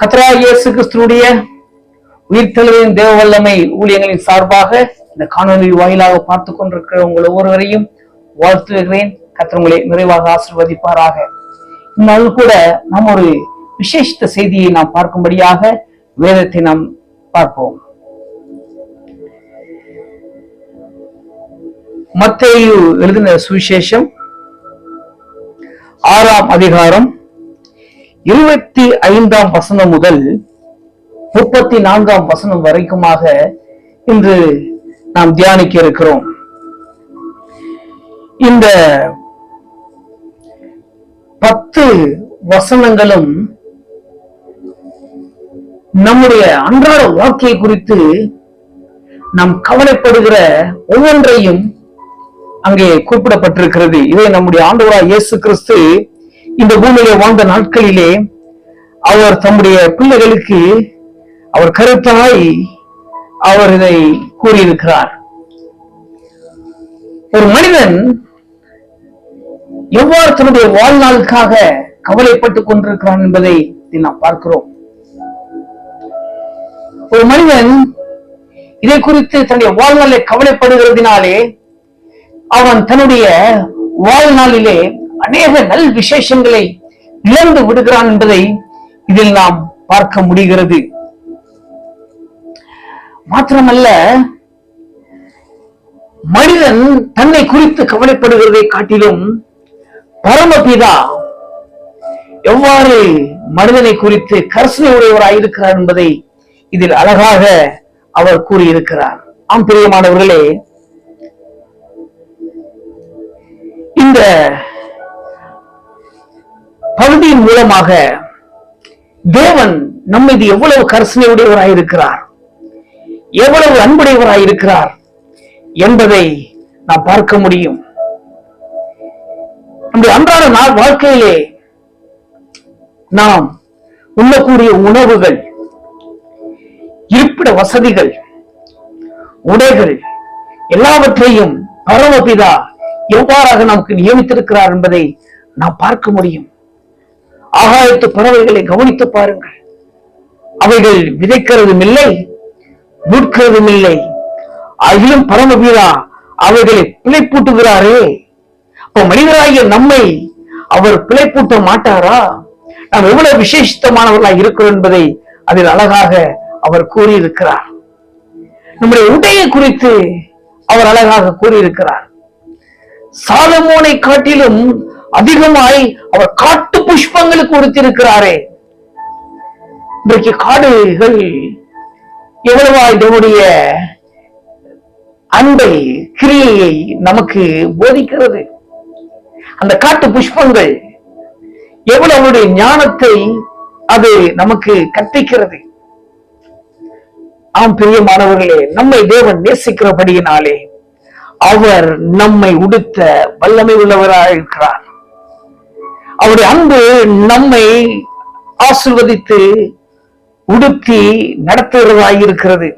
கத்ரா இயேசு கிறிஸ்துடைய உயிர்த்தெழுவின் தேவ வல்லமை ஊழியங்களின் சார்பாக இந்த காணொலி வாயிலாக பார்த்து கொண்டிருக்கிற உங்கள் ஒவ்வொருவரையும் வாழ்த்துகிறேன். கத்திரங்களை நிறைவாக ஆசிர்வதிப்பாராக. இந்நாள் கூட நாம் ஒரு விசேஷித்த செய்தியை நாம் பார்க்கும்படியாக வேதத்தை நாம் பார்ப்போம். மத்தேயு எழுதின சுவிசேஷம் ஆறாம் அதிகாரம் இருபத்தி ஐந்தாம் வசனம் முதல் முப்பத்தி நான்காம் வசனம் வரைக்குமாக இன்று நாம் தியானிக்க இருக்கிறோம் இந்த பத்து வசனங்களும் நம்முடைய அன்றாட வாழ்க்கை குறித்து நாம் கவலைப்படுகிற ஒவ்வொன்றையும் அங்கே குறிப்பிடப்பட்டிருக்கிறது. இதை நம்முடைய ஆண்டவராக இயேசு கிறிஸ்து இந்த பூமியிலே வாழ்ந்த நாட்களிலே அவர் தம்முடைய பிள்ளைகளுக்கு அவர் கருத்தாய் அவர் இதை கூறியிருக்கிறார். ஒரு மனிதன் எவ்வாறு தன்னுடைய வாழ்நாளுக்காக கவலைப்பட்டுக் கொண்டிருக்கிறான் என்பதை நாம் பார்க்கிறோம். ஒரு மனிதன் இதை குறித்து தன்னுடைய வாழ்நாளை கவலைப்படுகிறதினாலே அவன் தன்னுடைய வாழ்நாளிலே அநேக நல் விசேஷங்களை இழந்து விடுகிறான் என்பதை இதில் நாம் பார்க்க முடிகிறது. மாத்திரமல்ல மனிதன் தன்னை குறித்து கவலைப்படுகிறதை காட்டிலும் பரமபிதா எவ்வாறு மனிதனை குறித்து கர்சனை உடையவராய் இருக்கிறார் என்பதை இதில் அழகாக அவர் கூறியிருக்கிறார். ஆம் பிரியமானவர்களே இந்த பகுதியின் மூலமாக தேவன் நம்ம இது எவ்வளவு கரிசனையுடையவராய் இருக்கிறார் எவ்வளவு அன்புடையவராய் இருக்கிறார் என்பதை நாம் பார்க்க முடியும். நம்முடைய அன்றாட நாள் வாழ்க்கையிலே நாம் உண்ணக்கூடிய உணவுகள் இருப்பிட வசதிகள் உடைகள் எல்லாவற்றையும் பரமபிதா எவ்வாறாக நமக்கு நியமித்திருக்கிறார் என்பதை நாம் பார்க்க முடியும். ஆகாயத்து பறவைகளை கவனித்து பாருங்கள். அவைகள் விதைக்கிறதும் இல்லை மீட்கிறதும் இல்லை அதிலும் பரமபீரா அவைகளை பிழைப்பூட்டுகிறாரே. அப்ப மனிதராகிய நம்மை அவர் பிழைப்பூட்ட மாட்டாரா? நாம் எவ்வளவு விசேஷித்தமானவர்களாக இருக்கிறோம் என்பதை அதில் அழகாக அவர் கூறியிருக்கிறார். நம்முடைய உடையை குறித்து அவர் அழகாக கூறியிருக்கிறார். சாலமோனை காட்டிலும் அதிகமாய் அவர் காட்டு புஷ்பங்களை கொடுத்திருக்கிறாரே இன்றைக்கு காடுகள் எவ்வளவாய் இதனுடைய அன்பை கிரியையை நமக்கு போதிக்கிறது. அந்த காட்டு புஷ்பங்கள் எவ்வளவுடைய ஞானத்தை அது நமக்கு கற்பிக்கிறது. ஆம் பிரியமானவர்களே நம்மை தேவன் நேசிக்கிறபடியினாலே அவர் நம்மை உடுத்த வல்லமை உள்ளவராக இருக்கிறார் அவருடைய அன்பு நம்மை ஆசிர்வதித்து உடுத்தி நடத்துகிறதாய் இருக்கிறது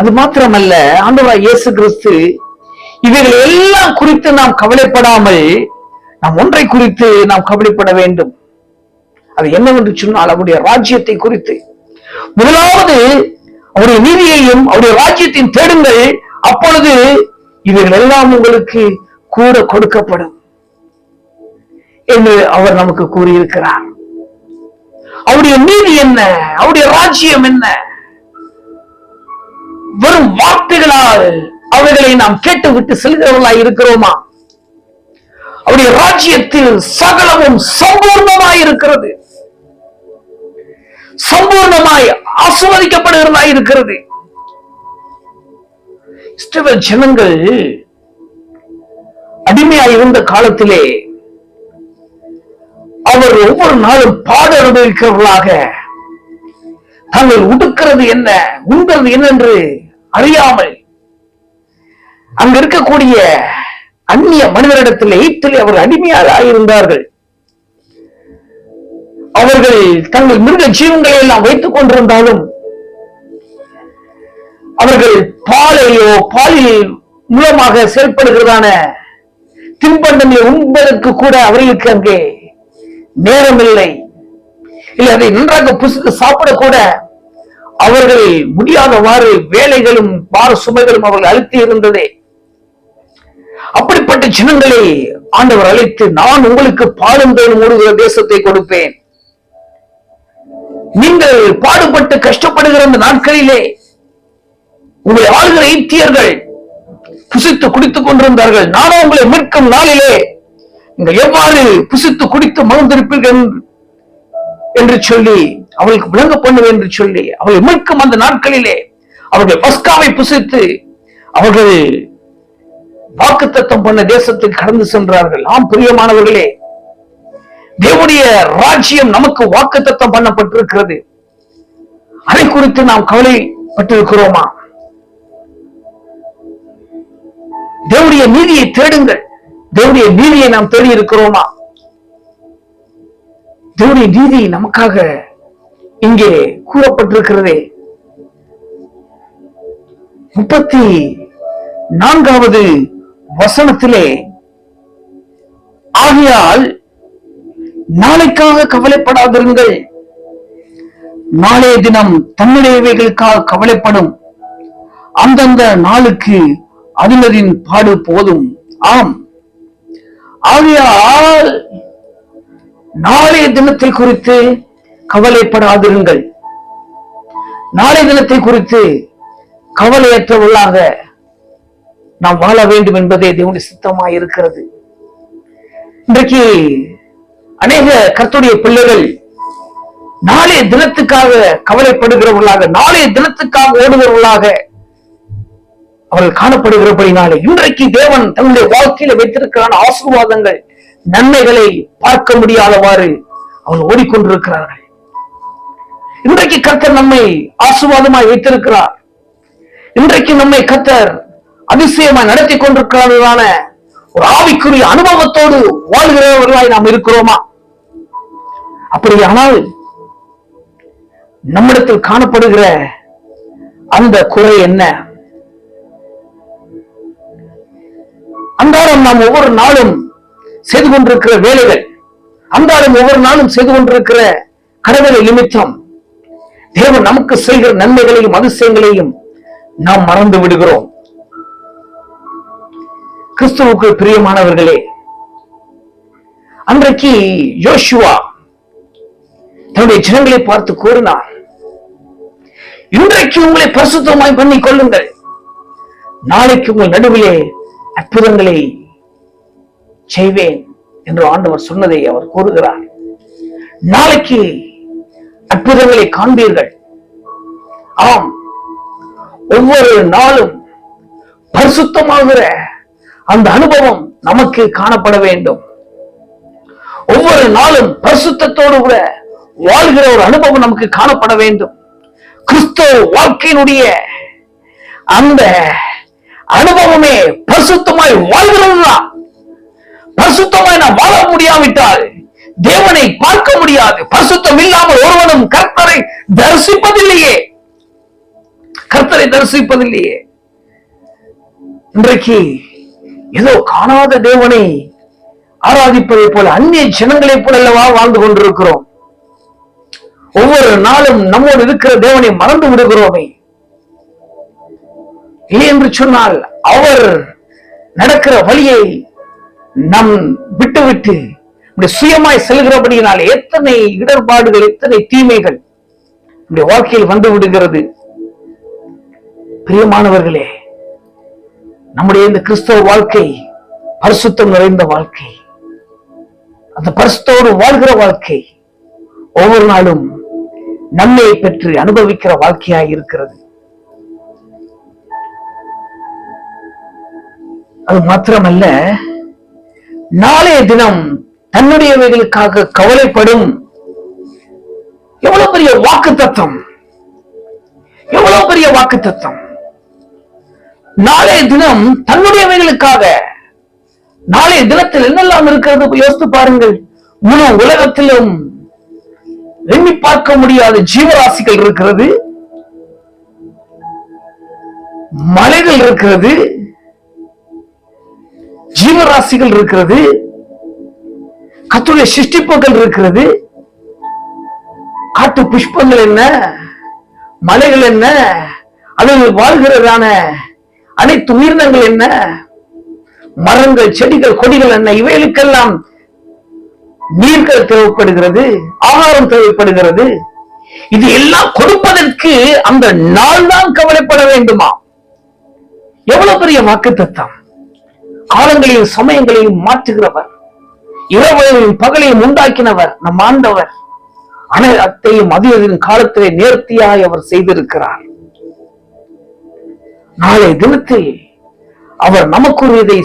அது மாத்திரமல்ல ஆண்டவராய் இயேசு கிறிஸ்து இவைகள் எல்லாம் குறித்து நாம் கவலைப்படாமல் நாம் ஒன்றை குறித்து நாம் கவலைப்பட வேண்டும். அது என்னவென்று சொன்னால் அவருடைய ராஜ்யத்தை குறித்து. முதலாவது அவருடைய நீதியையும் அவருடைய ராஜ்யத்தையும் தேடுங்கள். அப்பொழுது இவைகள் எல்லாம் உங்களுக்கு கூட கொடுக்கப்படும். என்று அவர் நமக்கு கூறியிருக்கிறார். அவருடைய நீதி என்ன? அவருடைய ராஜ்யம் என்ன? வெறும் வார்த்தைகளால் அவைகளை நாம் கேட்டுவிட்டு செல்கிறவர்களாய் இருக்கிறோமா? அவருடைய ராஜ்யத்தில் சகலமும் சம்பூர்ணமாய் இருக்கிறது. சம்பூர்ணமாய் ஆசுவதிக்கப்படுகிறதா இருக்கிறது. இஸ்ரவேல் ஜனங்கள் அடிமையாய் இருந்த காலத்திலே அவர் ஒவ்வொரு நாளும் பாட அனுபவிக்கிறவர்களாக தாங்கள் உடுக்கிறது என்ன உண்கிறது என்ன என்று அறியாமல் அங்க இருக்கக்கூடிய அந்நிய மனிதரிடத்தில் எய்த்தில் அவர் அடிமையாக இருந்தார்கள். அவர்கள் தங்கள் மிருக ஜீவங்களை எல்லாம் வைத்துக் கொண்டிருந்தாலும் அவர்கள் பாலையோ பாலில் மூலமாக செயல்படுகிறதான தின்பண்டங்களை உண்பதற்கு கூட அவர்களுக்கு அங்கே நேரம் இல்லை இல்லை அதை நன்றாக புசித்து சாப்பிடக்கூட அவர்கள் முடியாதவாறு வேலைகளும் பார சுமைகளும் அவர்கள் அழுத்தி இருந்ததே. அப்படிப்பட்ட ஜனங்களை ஆண்டவர் அழைத்து நான் உங்களுக்கு பாலும் தேனும் ஓடுகிற தேசத்தை கொடுப்பேன். நீங்கள் பாடுபட்டு கஷ்டப்படுகிற அந்த நாட்களிலே உங்களை ஆளுகிற ஈத்தியர்கள் புசித்து குடித்துக் கொண்டிருந்தார்கள். நானும் உங்களை மீட்கும் நாளிலே நீங்கள் எவ்வாறு புசித்து குடித்து மகிழ்ந்திருப்பீர்கள் என்று- சொல்லி அவளுக்கு விளங்க பண்ணுவேன் என்று சொல்லி அவளை மீட்கும் அந்த நாட்களிலே அவர்கள் பஸ்காவை புசித்து அவர்கள் வாக்குத்தத்தம் பண்ண தேசத்துக்கு கடந்து சென்றார்கள். ஆம் பிரியமானவர்களே தேவனுடைய ராஜ்யம் நமக்கு வாக்குத்தத்தம் பண்ணப்பட்டிருக்கிறது. அதை குறித்து நாம் கவலைப்பட்டிருக்கிறோமா? தேவனுடைய நீதியை தேடுங்கள். தேவனுடைய நீதியை நாம் தேடி இருக்கிறோமா? தேவனுடைய நீதி நமக்காக இங்கே கூறப்பட்டிருக்கிறதே. முப்பத்தி நான்காவது வசனத்திலே ஆகையால் நாளைக்காக கவலைப்படாதிருங்கள். நாளைய தினம் தன்னுடையவைகளுக்காக கவலைப்படும். அந்தந்த நாளுக்கு அதினரின் பாடு போதும். ஆம். ஆகையால் நாளைய தினத்தை குறித்து கவலைப்படாதிருங்கள். நாளைய தினத்தை குறித்து கவலையற்ற உள்ளாக நாம் வாழ வேண்டும் என்பதே தேவனுடைய சித்தமாய் இருக்கிறது. இன்றைக்கு அநேக கர்த்துடைய பிள்ளைகள் நாளைய தினத்துக்காக கவலைப்படுகிறவர்களாக நாளைய தினத்துக்காக ஓடுகிறவர்களாக அவர்கள் காணப்படுகிறபடினாலே இன்றைக்கு தேவன் தன்னுடைய வாழ்க்கையில வைத்திருக்கிறான ஆசீர்வாதங்கள் நன்மைகளை பார்க்க முடியாதவாறு அவர்கள் ஓடிக்கொண்டிருக்கிறார்கள். இன்றைக்கு கத்தர் நம்மை ஆசீர்வாதமாய் வைத்திருக்கிறார். இன்றைக்கு நம்மை கத்தர் அதிசயமாய் நடத்தி கொண்டிருக்கிறதான ஒரு ஆவிக்குரிய அனுபவத்தோடு வாழ்கிறவர்களாய் நாம் இருக்கிறோமா? அப்படியானால் நம்மிடத்தில் காணப்படுகிற அந்த குறை என்ன? அன்றாடம் நாம் ஒவ்வொரு நாளும் செய்து கொண்டிருக்கிற வேலைகள் அன்றாடம் ஒவ்வொரு நாளும் செய்து கொண்டிருக்கிற கடவுளை நிமித்தம் தேவன் நமக்கு செய்கிற நன்மைகளையும் அதிசயங்களையும் நாம் மறந்து விடுகிறோம். கிறிஸ்துவுக்கு பிரியமானவர்களே அன்றைக்கு யோசுவா தன்னுடைய ஜனங்களை பார்த்து கூறினார் இன்றைக்கு உங்களை பரிசுத்தமாய் பண்ணிக் கொள்ளுங்கள் நாளைக்கு உங்கள் நடுவிலே அற்புதங்களை செய்வேன் என்று ஆண்டவர் சொன்னதை அவர் கூறுகிறார். நாளைக்கு அற்புதங்களை காண்பீர்கள். ஆம் ஒவ்வொரு நாளும் பரிசுத்தமாகிற அந்த அனுபவம் நமக்கு காணப்பட வேண்டும். ஒவ்வொரு நாளும் பரிசுத்தத்தோடு கூட வாழ்கிற ஒரு அனுபவம் நமக்கு காணப்பட வேண்டும். கிறிஸ்தவ வாழ்க்கையினுடைய அந்த அனுபவமே பரிசுத்தமாய் வாழ்கிறதுதான். பரிசுத்தமாய் நாம் வாழ முடியாவிட்டால் தேவனை பார்க்க முடியாது. பரிசுத்தம் இல்லாமல் ஒருவனும் கர்த்தரை தரிசிப்பதில்லையே. கர்த்தரை தரிசிப்பதில்லையே. இன்றைக்கு ஏதோ காணாத தேவனை ஆராதிப்பதை போல அந்நிய ஜனங்களைப் போல அல்லவா வாழ்ந்து கொண்டிருக்கிறோம். ஒவ்வொரு நாளும் நம்மோடு இருக்கிற தேவனை மறந்து விடுகிறோமே. இல்லை என்று சொன்னால் அவர் நடக்கிற வழியை நம் விட்டுவிட்டு நம்முடைய சுயமாய் செல்கிறபடியினால் எத்தனை இடர்பாடுகள் எத்தனை தீமைகள் நம்முடைய வாழ்க்கையில் வந்து விடுகிறது. பிரியமானவர்களே நம்முடைய இந்த கிறிஸ்தவ வாழ்க்கை பரிசுத்தம் நிறைந்த வாழ்க்கை. அந்த பரிசுத்தோடு வாழ்கிற வாழ்க்கை ஒவ்வொரு நாளும் நன்மையை பெற்று அனுபவிக்கிற வாழ்க்கையாக இருக்கிறது. அது மாத்திரமல்ல நாளைய தினம் தன்னுடையவைகளுக்காக கவலைப்படும் எவ்வளவு பெரிய வாக்கு தத்துவம் எவ்வளவு பெரிய வாக்கு தத்துவம் நாளைய தினம் தன்னுடையவைகளுக்காக நாளைய தினத்தில் என்னெல்லாம் இருக்கிறது யோசித்து பாருங்கள். முழு உலகத்திலும் எண்ணி பார்க்க முடியாத ஜீவராசிகள் இருக்கிறது மலைகள் இருக்கிறது ஜீவராசிகள் இருக்கிறது கத்துடைய சிஷ்டிப்புகள் இருக்கிறது காட்டு புஷ்பங்கள் என்ன மலைகள் என்ன அதில் வாழ்கிறதான அனைத்து உயிரினங்கள் என்ன மரங்கள் செடிகள் கொடிகள் என்ன இவைகளுக்கெல்லாம் நீர்கள் தேவைப்படுகிறது ஆகாரம் தேவைப்படுகிறது. இது எல்லாம் கொடுப்பதற்கு அந்த நாள் தான் கவலைப்பட வேண்டுமா? எவ்வளவு பெரிய வாக்கு தத்தம் காலங்களையும் சமயங்களையும் மாற்றுகிறவர். இரவையும் பகலையும் உண்டாக்கினவர் நம் ஆண்டவர். அனைத்தையும் அதிகத்தின் காலத்திலே நேர்த்தியாய் அவர் செய்திருக்கிறார். நாளை தினத்தில் அவர் நமக்குரியதை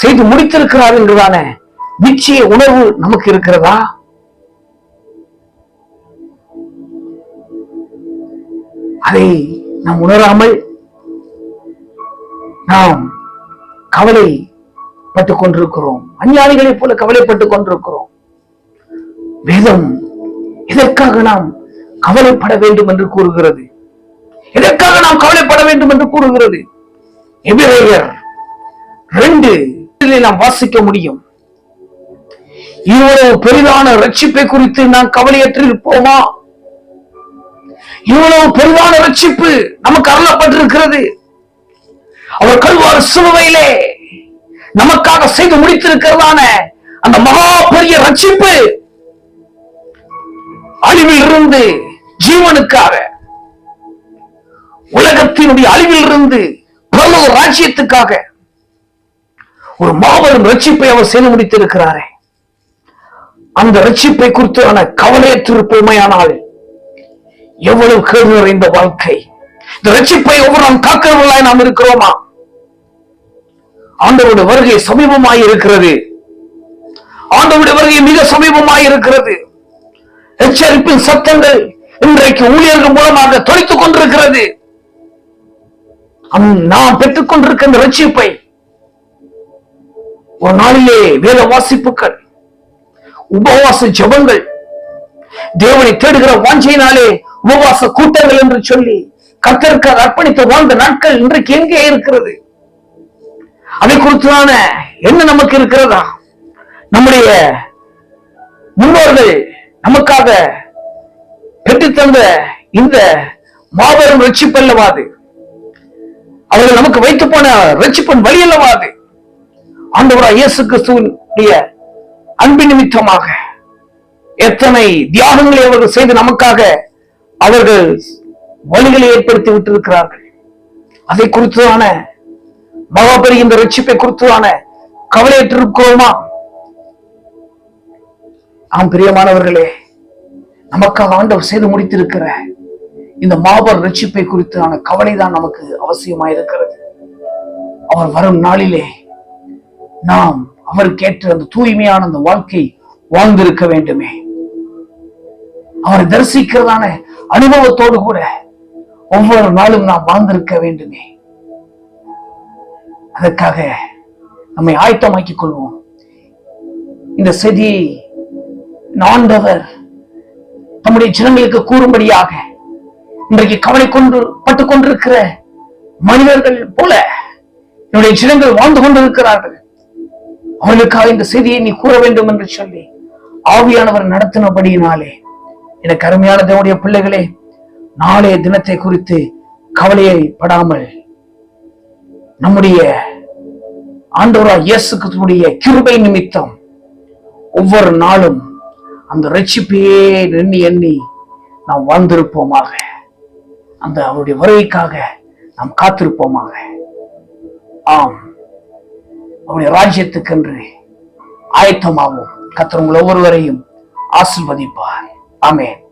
செய்து முடித்திருக்கிறார் என்றுதான நிச்சய உணர்வு நமக்கு இருக்கிறதா? அதை நாம் உணராமல் நாம் கவலை பட்டுக் கொண்டிருக்கிறோம். அஞ்ஞானிகளைப் போல கவலைப்பட்டுக் கொண்டிருக்கிறோம். வேதம் எதற்காக நாம் கவலைப்பட வேண்டும் என்று கூறுகிறது? எதற்காக நாம் கவலைப்பட வேண்டும் என்று கூறுகிறது? எபிரேயர் ரெண்டு நாம் வாசிக்க முடியும். இவ்வளவு பெரிதான ரட்சிப்பை குறித்து நாம் கவலையற்று இருப்போமா இவ்வளவு பெரிதான ரட்சிப்பு நமக்கு அருளப்பட்டிருக்கிறது. அவர் கல்வார் சிலுவையிலே நமக்காக செய்து முடித்திருக்கிறதான அந்த மகா பெரிய ரட்சிப்பு அழிவில் இருந்து ஜீவனுக்காக உலகத்தினுடைய அழிவில் இருந்து பிரபல ராஜ்யத்துக்காக ஒரு மாபெரும் ரட்சிப்பை அவர் செய்து முடித்திருக்கிறாரே. அந்த ரட்சிப்பை குறித்து குறித்தான கவலையற்றிருப்போமையானால் எவ்வளவு கேடு நிறைந்த வாழ்க்கை? இந்த ரட்சிப்பை ஒவ்வொரு நாம் காக்கிறவர்களாய் நாம் இருக்கிறோமா? ஆண்டவருடைய வருகை சமீபமாய் இருக்கிறது. ஆண்டவருடைய வருகை மிக சமீபமாய் இருக்கிறது. எச்சரிப்பின் சத்தங்கள் இன்றைக்கு ஊழியர்கள் மூலமாக தொலைத்துக் கொண்டிருக்கிறது. அம் நாம் பெற்றுக் கொண்டிருக்கின்ற ரட்சிப்பை ஒரு நாளிலே வேத வாசிப்புகள் உபவாச ஜெபங்கள் தேவனை தேடுகிற வாஞ்சையினாலே உபவாச கூட்டங்கள் என்று சொல்லி கத்தருக்கு அர்ப்பணித்து வாழ்ந்த நாட்கள் இன்றைக்கு எங்கே இருக்கிறது? அதை குறித்தான என்ன நமக்கு இருக்கிறதா? நம்முடைய முன்னோர்கள் நமக்காக பெற்றுத்தந்த இந்த மாபெரும் ரட்சிப்பு அல்லவா அது? அவர்கள் நமக்கு வைத்து போன ரட்சிப்பன் வழி அல்லவா அது? ஆண்டவராய் இயேசு கிறிஸ்துவனுடைய அன்பின் நிமித்தமாக எத்தனை தியாகங்களை அவர்கள் செய்து நமக்காக அவர்கள் வழிகளை ஏற்படுத்தி விட்டிருக்கிறார்கள். அதை குறித்துதான மகாபரி இந்த ரட்சிப்பை குறித்துதான கவலையற்றிருக்கிறோமா? ஆம் பிரியமானவர்களே நமக்காக ஆண்டவர் செய்து முடித்திருக்கிற இந்த மாபெரும் ரட்சிப்பை குறித்தான கவலைதான் நமக்கு அவசியமா இருக்கிறது அவர் வரும் நாளிலே நாம் அவருக்கு ஏற்ற அந்த தூய்மையான அந்த வாழ்க்கை வாழ்ந்திருக்க வேண்டுமே. அவரை தரிசிக்கிறதான அனுபவத்தோடு கூட ஒவ்வொரு நாளும் நாம் வாழ்ந்திருக்க வேண்டுமே. அதற்காக நம்மை ஆயத்தமாக்கிக் கொள்வோம். இந்த செய்தியை இந்த ஆண்டவர் தம்முடைய ஜனங்களுக்கு கூறும்படியாக இன்றைக்கு கவலை கொண்டு பட்டுக் கொண்டிருக்கிற மனிதர்கள் போல என்னுடைய ஜனங்கள் வாழ்ந்து கொண்டிருக்கிறார்கள். அவர்களுக்காக இந்த செய்தியை நீ கூற வேண்டும் என்று சொல்லி ஆவியானவர் நடத்தினபடியினாலே எனக்கு அருமையான தேவனுடைய பிள்ளைகளே நாளைய தினத்தை குறித்து கவலையை படாமல் நம்முடைய ஆண்டோரா இயேசு கிருபை நிமித்தம் ஒவ்வொரு நாளும் அந்த ரட்சிப்பையே எண்ணி எண்ணி நாம் வாழ்ந்திருப்போமாக. அந்த அவருடைய வருகைக்காக நாம் காத்திருப்போமாக. ஆம். அவருடைய ராஜ்யத்துக்கென்று ஆயத்தமாகவும் கத்திரங்கள் ஒவ்வொருவரையும் ஆசிர்வதிப்பார். ஆமேன்.